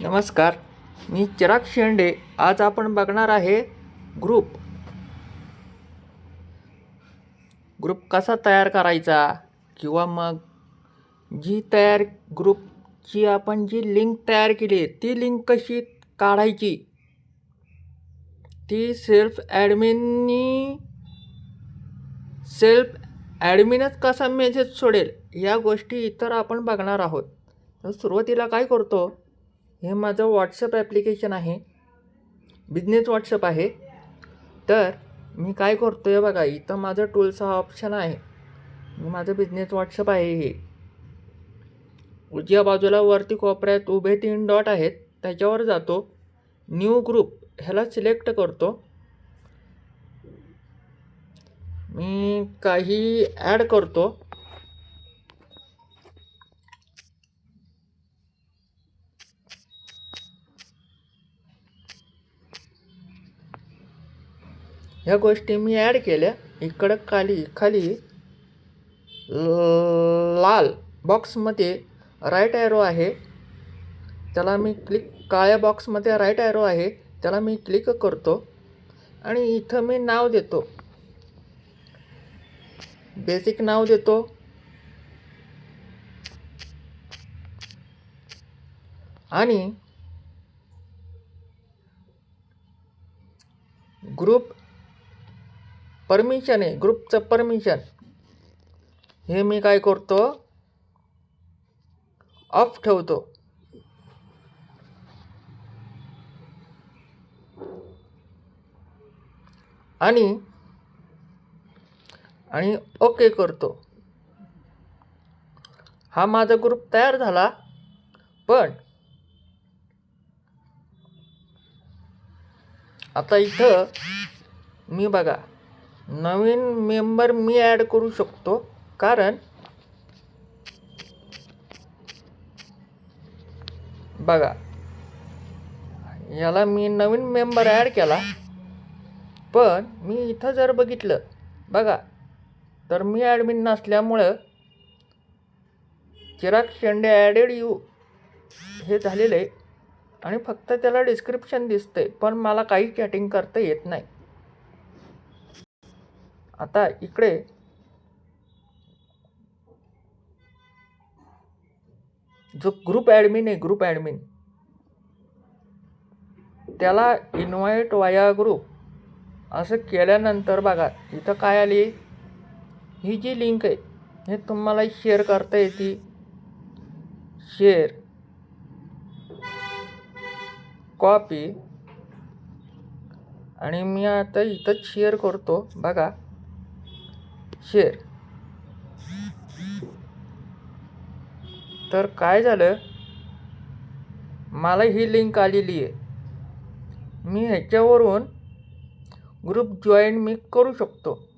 नमस्कार मी चिराग शेंडे. आज आपण बघणार आहे ग्रुप. ग्रुप कसा तयार करायचा? किंवा मग जी तयार ग्रुपची आपण जी लिंक तयार केली ती लिंक कशी काढायची? ती सेल्फ ॲडमिननी सेल्फ ॲडमिनच कसा मेसेज सोडेल या गोष्टी इतर आपण बघणार आहोत. तर सुरुवातीला काय करतो? हे माझं व्हॉट्सअप ॲप्लिकेशन आहे. बिझनेस व्हॉट्सअप आहे. तर मी काय करतो आहे बघा इथं माझं टूल्स हा ऑप्शन आहे. मी माझं बिझनेस व्हॉट्सअप आहे हे. उजव्या बाजूला वरती कोपऱ्यात उभे तीन डॉट आहेत त्याच्यावर जातो. न्यू ग्रुप ह्याला सिलेक्ट करतो. मी काही ॲड करतो. ह्या गोष्टी मी ॲड केल्या. इकडं खाली खाली ल- लाल बॉक्समध्ये राईट ॲरो आहे. त्याला मी क्लिक काळ्या बॉक्समध्ये राईट ॲरो आहे. त्याला मी क्लिक करतो. आणि इथं मी नाव देतो. बेसिक नाव देतो. आणि ग्रुप परमिशन आहे ग्रुपचं परमिशन हे मी काय करतो? ऑफ ठेवतो. आणि आणि ओके करतो. हा माझा ग्रुप तयार झाला पण आता इथं मी बघा. नवीन मेंबर मी ॲड करू शकतो. कारण बघा याला मी नवीन मेंबर ॲड केला. पण मी इथं जर बघितलं बघा तर मी ॲडमिन नसल्यामुळं चिराग शेंडे ॲडेड यू हे झालेलं आहे. आणि फक्त त्याला डिस्क्रिप्शन दिसतं आहे पण मला काही चॅटिंग करता येत नाही. आता इकडे. जो ग्रुप ॲडमिन आहे ग्रुप ॲडमिन त्याला इन्व्हाइट वाया ग्रुप असं केल्यानंतर बघा इथं काय आली? ही जी लिंक आहे हे तुम्हाला शेअर करता येते. शेअर कॉपी आणि मी आता इथंच शेअर करतो. बघा. शेअर तर काय झालं? मला ही लिंक आलेली आहे. मी ह्याच्यावरून ग्रुप जॉईन मी करू शकतो.